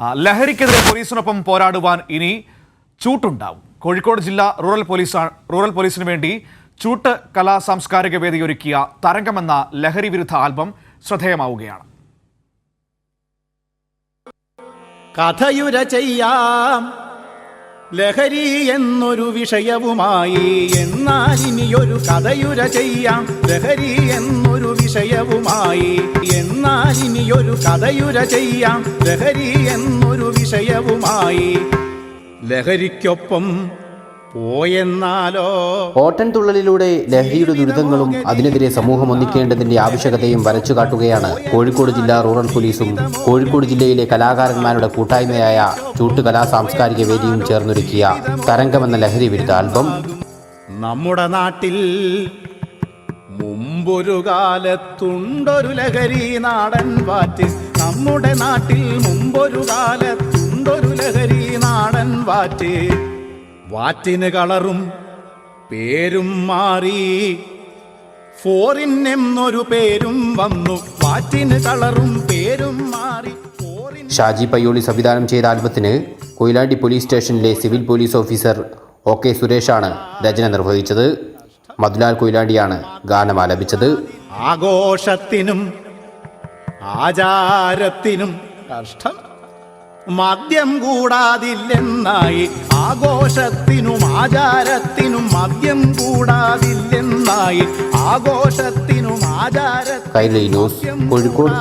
ലഹരിക്കെതിരെ പോലീസിനൊപ്പം പോരാടുവാൻ ഇനി ചൂട്ടുണ്ടാവും. കോഴിക്കോട് ജില്ലാ റൂറൽ പോലീസ് റൂറൽ പോലീസിന് വേണ്ടി ചൂട്ട് കലാ സാംസ്കാരിക വേദി ഒരുക്കിയ തരംഗമെന്ന ലഹരി വിരുദ്ധ ആൽബം ശ്രദ്ധേയമാവുകയാണ്. കഥയുര ചെയ്യാം ലഹരി എന്നൊരു വിഷയവുമായി എന്നാൽ ഇനിയൊരു കഥയുര ചെയ്യാം. ലഹരി എന്നൊരു വിഷയവുമായി എന്നാൽ ഇനിയൊരു കഥയുര ചെയ്യാം. ലഹരി എന്നൊരു വിഷയവുമായി ലഹരിക്കൊപ്പം പോയെന്നാലോ? ഓട്ടൻതുള്ളലിലൂടെ ലഹരിയുടെ ദുരിതങ്ങളും അതിനെതിരെ സമൂഹം ഒന്നിക്കേണ്ടതിന്റെ ആവശ്യകതയും വരച്ചു കാട്ടുകയാണ് കോഴിക്കോട് ജില്ലാ റൂറൽ പോലീസും കോഴിക്കോട് ജില്ലയിലെ കലാകാരന്മാരുടെ കൂട്ടായ്മയായ ചൂട്ട് കലാ സാംസ്കാരിക വേദിയും ചേർന്നൊരുക്കിയ തരംഗമെന്ന ലഹരി വിരുദ്ധ ആൽബം. നമ്മുടെ നാട്ടിൽ മുമ്പൊരു കാലത്തുണ്ടൊരു ലഹരി നാടൻ വാറ്റ് നമ്മുടെ നാട്ടിൽ മുമ്പൊരു കാലത്തുണ്ടൊരു ലഹരി നാടൻ വാറ്റ് വാറ്റിന് കളറും പേരും മാറി. ഫോറിൻ എന്നൊരു പേരും വന്നു. വാറ്റിന് കളറും പേരും മാറി. ഷാജി പയ്യോളി സംവിധാനം ചെയ്ത ആൽബത്തിന് കൊയിലാണ്ടി പോലീസ് സ്റ്റേഷനിലെ civil police officer O K സുരേഷാണ് രചന നിർവഹിച്ചത്. മധുലാൽ കൊയിലാണ്ടിയാണ് ഗാനം ആലപിച്ചത് ആഘോഷത്തിനും ആചാരത്തിനും കഷ്ടം. മദ്യം കൂടാതില്ലെന്നായി ആഘോഷത്തിനും ആചാരത്തിനും മദ്യം കൂടാതില്ലെന്നായി ആഘോഷത്തിനും ആചാരത്തിനും കോഴിക്കോട്